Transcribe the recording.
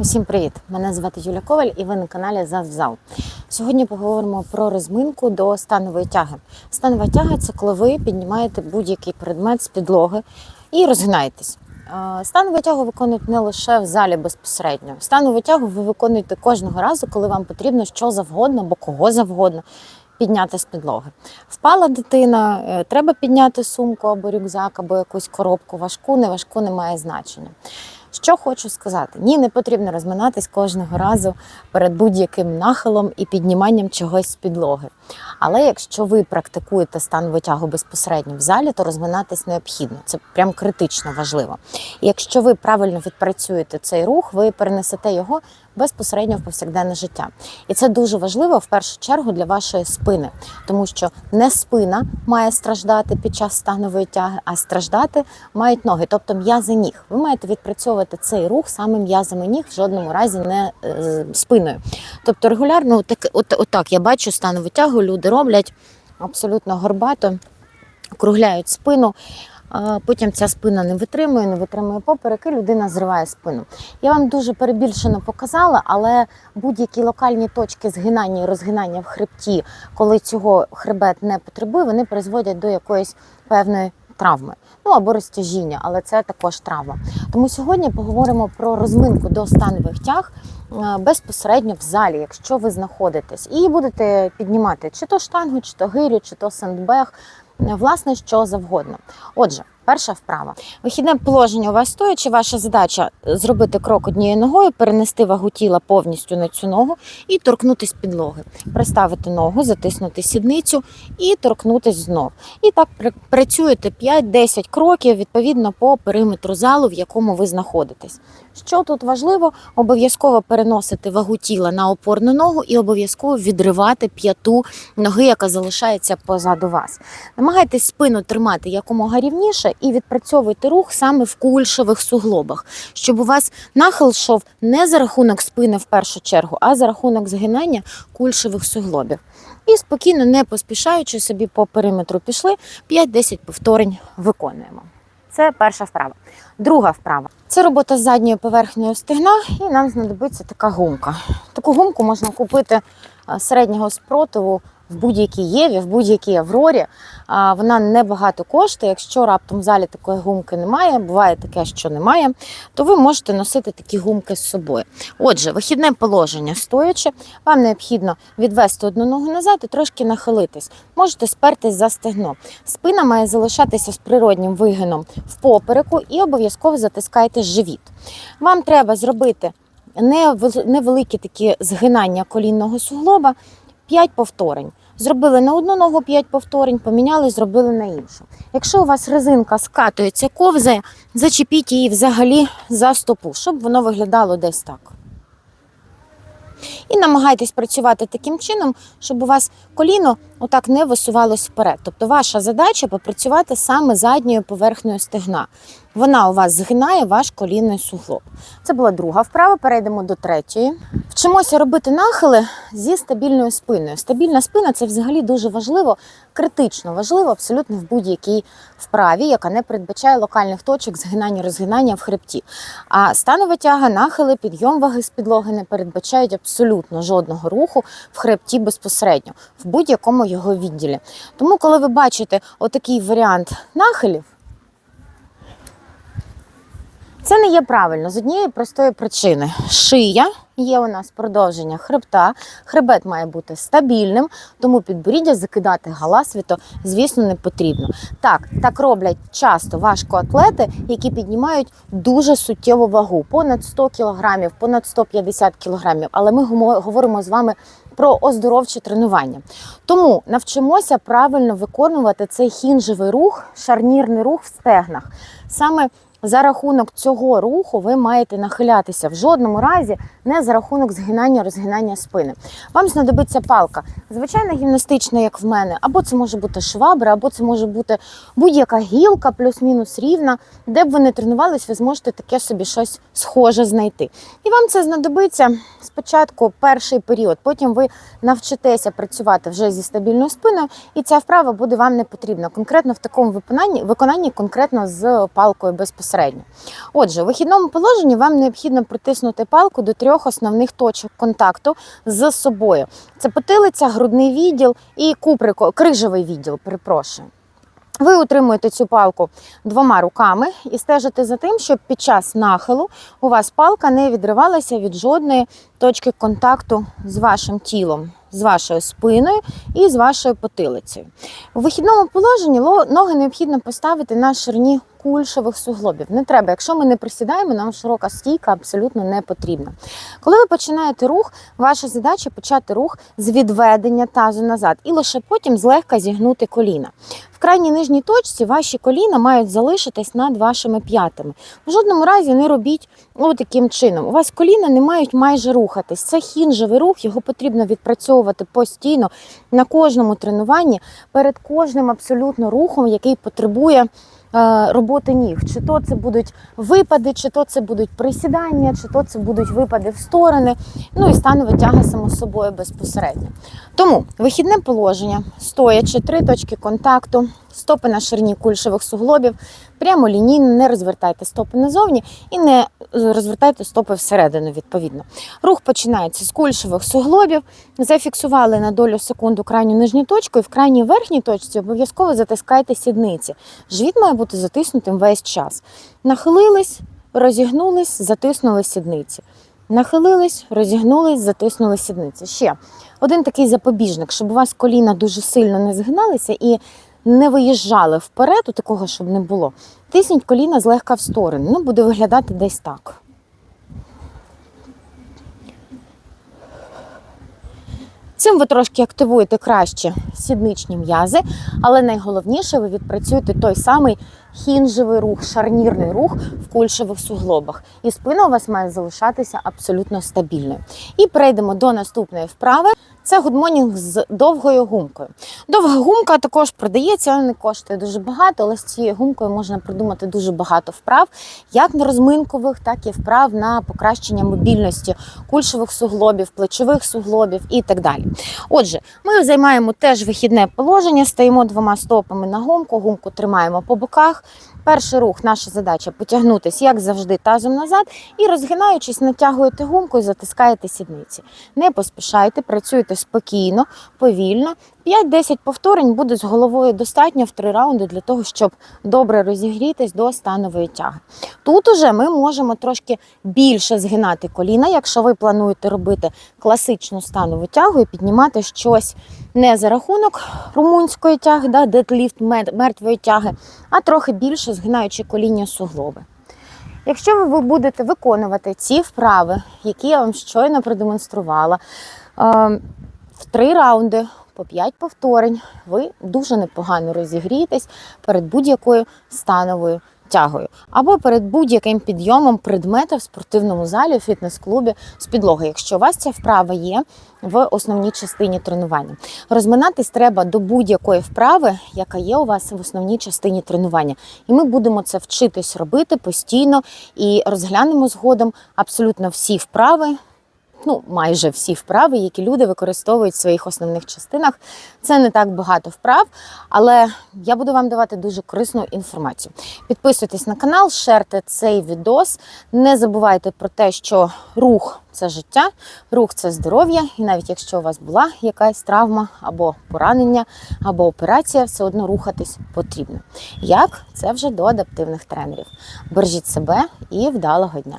Усім привіт! Мене звати Юля Коваль і ви на каналі Завзал. Сьогодні поговоримо про розминку до станової тяги. Станова тяга це коли ви піднімаєте будь-який предмет з підлоги і розгинаєтесь. Станову тягу виконують не лише в залі безпосередньо. Станову тягу ви виконуєте кожного разу, коли вам потрібно що завгодно або кого завгодно підняти з підлоги. Впала дитина, е, треба підняти сумку або рюкзак, або якусь коробку важку, не важку, не значення. Що хочу сказати: ні, не потрібно розминатись кожного разу перед будь-яким нахилом і підніманням чогось з підлоги. Але якщо ви практикуєте стан витягу безпосередньо в залі, то розминатись необхідно. Це прям критично важливо. І якщо ви правильно відпрацюєте цей рух, ви перенесете його безпосередньо в повсякденне життя. І це дуже важливо в першу чергу для вашої спини, тому що не спина має страждати під час станової тяги, а страждати мають ноги, тобто м'язи ніг. Ви маєте відпрацьовувати цей рух саме м'язами ніг, в жодному разі не е, спиною. Тобто регулярно, отак, от, отак я бачу станову тягу, люди роблять абсолютно горбато, округляють спину. Потім ця спина не витримує, не витримує поперек, і людина зриває спину. Я вам дуже перебільшено показала, але будь-які локальні точки згинання і розгинання в хребті, коли цього хребет не потребує, вони призводять до якоїсь певної травми. Ну або розтяжіння, але це також травма. Тому сьогодні поговоримо про розминку до станових тяг е, безпосередньо в залі, якщо ви знаходитесь, і будете піднімати чи то штангу, чи то гирю, чи то сендбег, власне, що завгодно. Отже, перша вправа. Вихідне положення у вас стоячи, ваша задача зробити крок однією ногою, перенести вагу тіла повністю на цю ногу і торкнутись підлоги. Приставити ногу, затиснути сідницю і торкнутись знов. І так працюєте 5-10 кроків відповідно по периметру залу, в якому ви знаходитесь. Що тут важливо, обов'язково переносити вагу тіла на опорну ногу і обов'язково відривати п'яту ноги, яка залишається позаду вас. Намагайтесь спину тримати якомога рівніше і відпрацьовуйте рух саме в кульшових суглобах, щоб у вас нахил йшов не за рахунок спини в першу чергу, а за рахунок згинання кульшових суглобів. І спокійно, не поспішаючи собі по периметру пішли, 5-10 повторень виконуємо. Це перша вправа. Друга вправа це робота з задньою поверхнею стегна, і нам знадобиться така гумка. Таку гумку можна купити середнього спротиву в будь-якій Єві, в будь-якій Аврорі. Вона небагато коштує. Якщо раптом в залі такої гумки немає, буває таке, що немає, то ви можете носити такі гумки з собою. Отже, вихідне положення стоячи, вам необхідно відвести одну ногу назад і трошки нахилитись. Можете спертись за стегно. Спина має залишатися з природнім вигином в попереку і обов'язково затискайте живіт. Вам треба зробити невеликі такі згинання колінного суглоба, 5 повторень. Зробили на одну ногу 5 повторень, поміняли, зробили на іншу. Якщо у вас резинка скатується, ковзає, зачепіть її взагалі за стопу, щоб воно виглядало десь так. І намагайтесь працювати таким чином, щоб у вас коліно отак не висувалось вперед. Тобто ваша задача попрацювати саме задньою поверхнею стегна. Вона у вас згинає ваш колінний суглоб. Це була друга вправа. Перейдемо до третьої. Вчимося робити нахили зі стабільною спиною. Стабільна спина це взагалі дуже важливо, критично важливо абсолютно в будь-якій вправі, яка не передбачає локальних точок згинання розгинання в хребті. А станова тяга, нахили, підйом ваги з підлоги не передбачають абсолютно жодного руху в хребті безпосередньо, в будь-якому його відділі. Тому, коли ви бачите отакий варіант нахилів, це не є правильно з однієї простої причини. Шия є у нас продовження хребта, хребет має бути стабільним, тому підборіддя закидати галасвіто, звісно, не потрібно. Так, так роблять часто важкоатлети, які піднімають дуже суттєву вагу, понад 100 кг, понад 150 кг. Але ми говоримо з вами про оздоровче тренування. Тому навчимося правильно виконувати цей хінжевий рух, шарнірний рух в стегнах. Саме за рахунок цього руху ви маєте нахилятися в жодному разі не за рахунок згинання розгинання спини. Вам знадобиться палка, звичайна гімнастична, як в мене, або це може бути швабра, або це може бути будь-яка гілка, плюс-мінус рівна. Де б ви не тренувались, ви зможете таке собі щось схоже знайти. І вам це знадобиться спочатку перший період, потім ви навчитеся працювати вже зі стабільною спиною, і ця вправа буде вам не потрібна. Конкретно в такому виконанні, виконанні конкретно з палкою безпосередньо. Безпосередньо. Отже, у вихідному положенні вам необхідно притиснути палку до трьох основних точок контакту з собою. Це потилиця, грудний відділ і куприко, крижовий відділ, перепрошую. Ви утримуєте цю палку двома руками і стежите за тим, щоб під час нахилу у вас палка не відривалася від жодної точки контакту з вашим тілом, з вашою спиною і з вашою потилицею. У вихідному положенні ноги необхідно поставити на ширині кульшових суглобів. Не треба, якщо ми не присідаємо, нам широка стійка абсолютно не потрібна. Коли ви починаєте рух, ваша задача почати рух з відведення тазу назад і лише потім злегка зігнути коліна. В крайній нижній точці ваші коліна мають залишитись над вашими п'ятами. В жодному разі не робіть ну, таким чином. У вас коліна не мають майже рухатись. Це хінжевий рух, його потрібно відпрацьовувати постійно на кожному тренуванні, перед кожним абсолютно рухом, який потребує. е, Роботи ніг, чи то це будуть випади, чи то це будуть присідання, чи то це будуть випади в сторони, ну і станова тяга само собою безпосередньо. Тому вихідне положення, стоячи, три точки контакту, стопи на ширині кульшових суглобів, прямо лінійно, не розвертайте стопи назовні і не е, розвертайте стопи всередину, відповідно. Рух починається з кульшових суглобів, зафіксували на долю секунду крайню нижню точку і в крайній верхній точці обов'язково затискайте сідниці. Живіт має бути затиснутим весь час. Нахилились, розігнулись, затиснули сідниці. Нахилились, розігнулись, затиснули сідниці. Ще один такий запобіжник, щоб у вас коліна дуже сильно не згиналися і не виїжджали вперед, у такого, щоб не було. Тисніть коліна злегка в сторону. Ну, буде виглядати десь так. Цим ви трошки активуєте краще сідничні м'язи, але найголовніше ви відпрацюєте той самий хінжевий рух, шарнірний рух в кульшових суглобах. І спина у вас має залишатися абсолютно стабільною. І перейдемо до наступної вправи. Це гудмонінг з довгою гумкою. Довга гумка також продається, вона не коштує дуже багато, але з цією гумкою можна придумати дуже багато вправ, як на розминкових, так і вправ на покращення мобільності кульшових суглобів, плечових суглобів і так далі. Отже, ми займаємо теж вихідне положення, стоїмо двома стопами на гумку, гумку тримаємо по боках. Перший рух, наша задача потягнутися, як завжди, тазом назад і розгинаючись, натягуєте гумку і затискаєте сідниці. Не поспішайте, працюйте спокійно, повільно. 5-10 повторень буде з головою достатньо в три раунди для того, щоб добре розігрітись до станової тяги. Тут уже ми можемо трошки більше згинати коліна, якщо ви плануєте робити класичну станову тягу і піднімати щось не за рахунок румунської тяги, да, дедліфт мертвої тяги, а трохи більше згинаючи коління суглоби. Якщо ви будете виконувати ці вправи, які я вам щойно продемонструвала, е, в три раунди по 5 повторень, ви дуже непогано розігрієтесь перед будь-якою становою тягою або перед будь-яким підйомом предмета в спортивному залі, фітнес-клубі з підлоги, якщо у вас ця вправа є в основній частині тренування. Розминатись треба до будь-якої вправи, яка є у вас в основній частині тренування. І ми будемо це вчитись робити постійно і розглянемо згодом абсолютно всі вправи. Ну, майже всі вправи, які люди використовують в своїх основних частинах. Це не так багато вправ, але я буду вам давати дуже корисну інформацію. Підписуйтесь на канал, шерте цей відос. Не забувайте про те, що рух це життя, рух це здоров'я. І навіть якщо у вас була якась травма або поранення, або операція, все одно рухатись потрібно. Як це вже до адаптивних тренерів. Бережіть себе і вдалого дня!